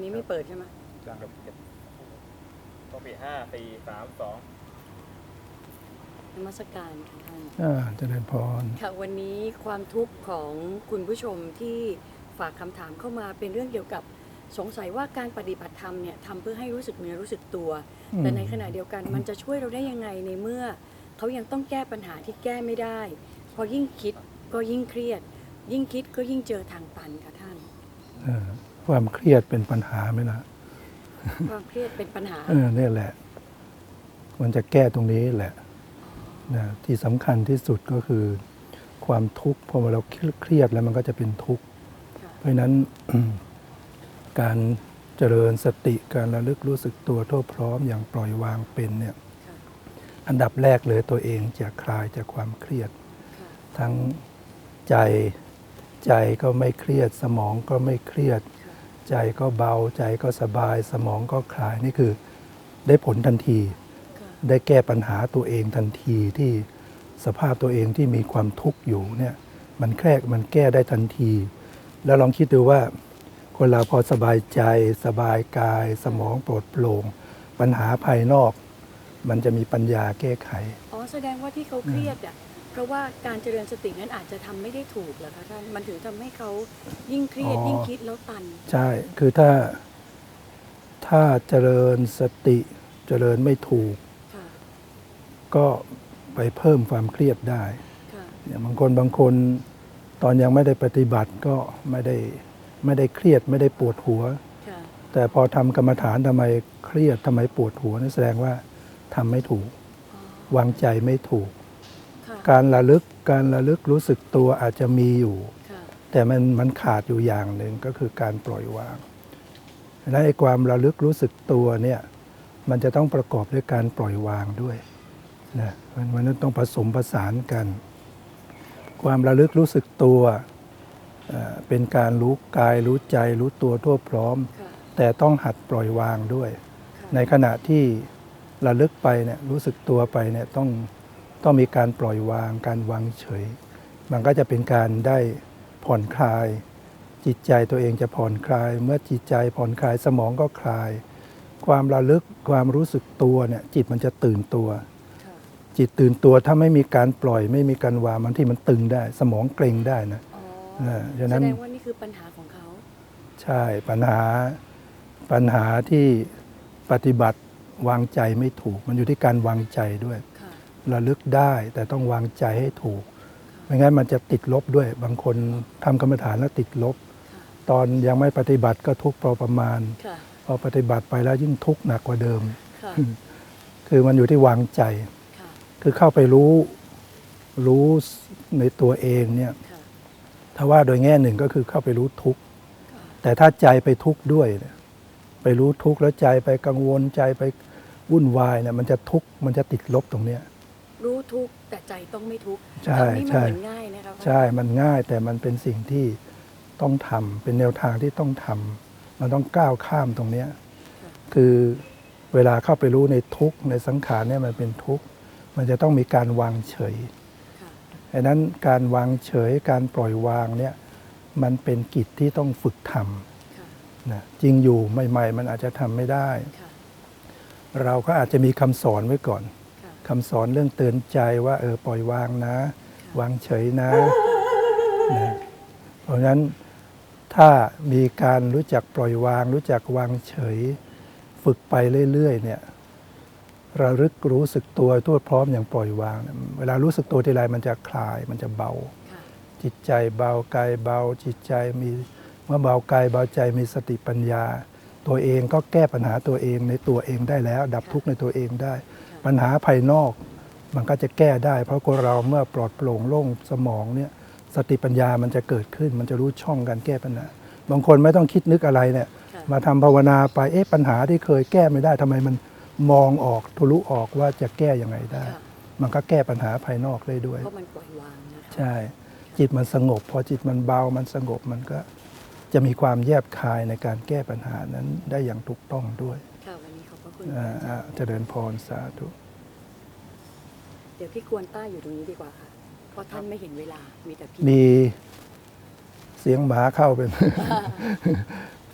นนี้ไม่เปิดใช่ไหมจังกับเก็บต้องปีห้าสี่สามสองนมัสการค่ะท่านอ่าเจริญพรค่ะวันนี้ความทุกข์ของคุณผู้ชมที่ฝากคำถามเข้ามาเป็นเรื่องเกี่ยวกับสงสัยว่าการปฏิบัติธรรมเนี่ยทำเพื่อให้รู้สึกเนื้อรู้สึกตัว อืมแต่ในขณะเดียวกันมันจะช่วยเราได้ยังไงในเมื่อ เขายังต้องแก้ปัญหาที่แก้ไม่ได้ พอยิ่งคิดก็ยิ่งเครียด ยิ่งคิดก็ยิ่งเจอทางตันค่ะท่านเออ ความเครียดเป็นปัญหาไหมล่ะความเครียดเป็นปัญหาเออนี่แหละ มันจะแก้ตรงนี้แหละนะที่สำคัญที่สุดก็คือ ความทุกข์พอเราเครียดแล้วมันก็จะเป็นทุกข์ค่ะเพราะฉะนั้นการเจริญสติการระลึกรู้สึกตัวทั่วพร้อมอย่างปล่อยวางเป็นเนี่ยค่ะอันดับแรกเลยตัวเองจะคลายจากความเครียดค่ะทั้งใจใจก็ไม่เครียดสมองก็ไม่เครียดค่ะ ใจก็เบาใจก็สบายสมองก็คลายนี่คือได้ผลทันทีค่ะได้แก้ปัญหาตัวเองทันทีที่สภาพตัวเองที่มีความทุกข์อยู่เนี่ยมันแค่มันแก้ได้ทันที แล้วลองคิดดูว่าคนเราพอสบายใจสบายกาย สมองโปร่งโปร่งปัญหาภายนอก มันจะมีปัญญาแก้ไข อ๋อ แสดงว่าที่เขาเครียดอะ เพราะว่าการเจริญสตินั้นอาจจะทำไม่ได้ถูกเหรอคะท่านมันถึงทำให้เขายิ่งเครียดอ๋อยิ่งคิดแล้วตัน ใช่ คือถ้าถ้าเจริญสติเจริญไม่ถูกค่ะก็ไปเพิ่มความเครียดได้ค่ะอย่างบางคนบางคนตอนยังไม่ได้ปฏิบัติก็ไม่ได้ไม่ได้เครียดไม่ได้ปวดหัวค่ะแต่พอทำกรรมฐานทำไมเครียดทำไมปวดหัวนั่นแสดงว่าทำไม่ถูกอ๋อวางใจไม่ถูกค่ะ การระลึกการระลึกรู้สึกตัวอาจจะมีอยู่ค่ะแต่มันมันขาดอยู่อย่างหนึ่งก็คือการปล่อยวางและไอ้ความระลึกรู้สึกตัวเนี่ยมันจะต้องประกอบด้วยการปล่อยวางด้วยนะมันมันต้องผสมผสานกัน ความระลึกรู้สึกตัวเอ่อเป็นการรู้กายรู้ใจรู้ตัวทั่วพร้อมค่ะแต่ต้องหัดปล่อยวางด้วยค่ะในขณะที่ระลึกไปเนี่ยรู้สึกตัวไปเนี่ยต้อง ต้องมีการปล่อยวางการวางเฉย มันก็จะเป็นการได้ผ่อนคลาย จิตใจตัวเองจะผ่อนคลาย เมื่อจิตใจผ่อนคลายสมองก็คลาย ความระลึกความรู้สึกตัวเนี่ยจิตมันจะตื่นตัวค่ะจิตตื่นตัวถ้าไม่มีการปล่อยไม่มีการวางบางที่มันตึงได้ สมองเกร็งได้นะอ๋อเออฉะแสนั้นดงว่านี่คือปัญหาของเขา ใช่ปัญหาปัญหาที่ปฏิบัติวางใจไม่ถูก มันอยู่ที่การวางใจด้วยค่ะ ระลึกได้ แต่ต้องวางใจให้ถูก ไม่งั้นมันจะติดลบด้วย บางคนทำกรรมฐานแล้วติดลบค่ะตอนยังไม่ปฏิบัติก็ทุกข์พอประมาณค่ะพอปฏิบัติไปแล้วยิ่งทุกข์หนักกว่าเดิมค่ะคือมันอยู่ที่วางใจค่ะคือเข้าไปรู้รู้ในตัวเองเนี่ยค่ะถ้าว่าโดยแง่หนึ่งก็คือเข้าไปรู้ทุกข์ค่ะแต่ถ้าใจไปทุกข์ด้วยเนี่ยไปรู้ทุกข์แล้วใจไปกังวลใจไปวุ่นวายเนี่ยมันจะทุกข์มันจะติดลบตรงเนี้ย รู้ทุกข์แต่ใจต้องไม่ทุกข์ใช่แบบนี้มันใช่เหมือนง่ายนะคะใช่ มันง่ายแต่มันเป็นสิ่งที่ต้องทำ เป็นแนวทางที่ต้องทำ มันต้องก้าวข้ามตรงเนี้ยค่ะคือเวลาเข้าไปรู้ในทุกข์ในสังขารเนี่ยมันเป็นทุกข์ มันจะต้องมีการวางเฉยค่ะดังนั้นการวางเฉย การปล่อยวางเนี่ยมันเป็นกิจที่ต้องฝึกทค่ะำนะ จริงอยู่ใหม่ ๆ มันอาจจะทำไม่ได้ ค่ะเราก็อาจจะมีคำสอนไว้ก่อน ค่ะคำสอนเรื่องเตือนใจว่าเออปล่อยวางนะ วางเฉยนะนะเพราะฉะนั้นถ้ามีการรู้จักปล่อยวาง รู้จักวางเฉย ฝึกไปเรื่อยๆเนี่ยระลึกรู้สึกตัวทั่วพร้อมอย่างปล่อยวางเนี่ยเวลารู้สึกตัวทีไรมันจะคลายมันจะเบาค่ะจิตใจเบากายเบาจิตใจมีเมื่อเบากายเบาใจมีสติปัญญา ตัวเองก็แก้ปัญหาตัวเองในตัวเองได้แล้ว ดับทุกข์ในตัวเองได้ค่ะ ปัญหาภายนอก มันก็จะแก้ได้ เพราะคนเราเมื่อปลอดโปร่งโล่งสมองเนี่ยสติปัญญามันจะเกิดขึ้น มันจะรู้ช่องการแก้ปัญหา บางคนไม่ต้องคิดนึกอะไรเนี่ยค่ะมาทำภาวนาไปเอ๊ะปัญหาที่เคยแก้ไม่ได้ทำไมมันมองออกทะลุออกว่าจะแก้ยังไงได้ค่ะมันก็แก้ปัญหาภายนอกได้ด้วยเพราะมันปล่อยวางนะคะใช่ จิตมันสงบ พอจิตมันเบามันสงบมันก็จะมีความแยบคายในการแก้ปัญหานั้นได้อย่างถูกต้องด้วย ค่ะวันนี้ขอบพระคุณอ่าอาจาอ่ารย์เจริญพรสาธุ เดี๋ยวพี่กวนต้าอยู่ตรงนี้ดีกว่าค่ะ เพราะท่านไม่เห็นเวลา มีแต่พี่ มีเสียงหมาเข้าเป็น